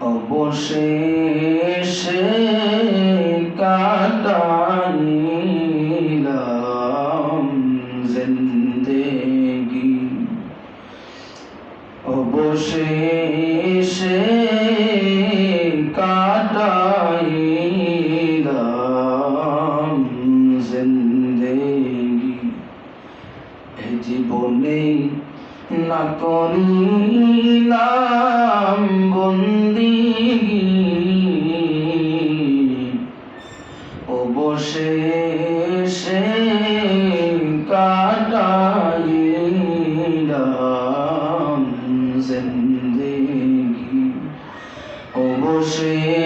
অবশেষে কাটাইলাম জিন্দেগি। অবশেষে না করিলাম বন্দিগি অবশেষে কাটাইলাম জিন্দেগি। অবশেষে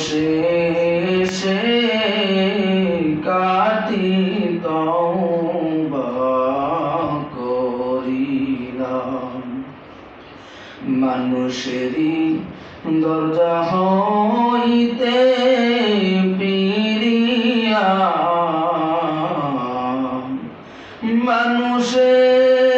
অবশেষে কাটি করিলাম। মানুষেরই দরজা হইতে পিরিয়া মানুষেরই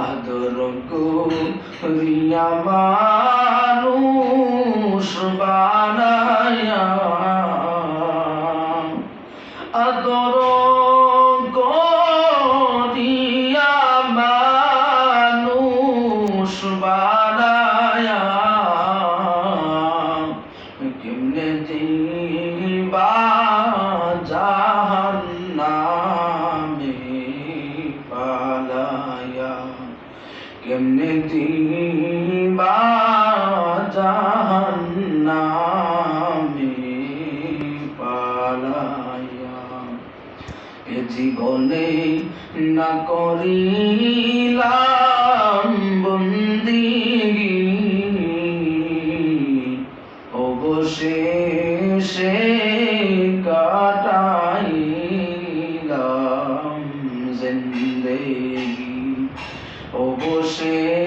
আদর করিয়া মানুষ বানায়া বা জাহান্নামে জীবনে না করিলাম বন্দি অবশেষে কাটাইলাম জিন্দেগি। অবশেষ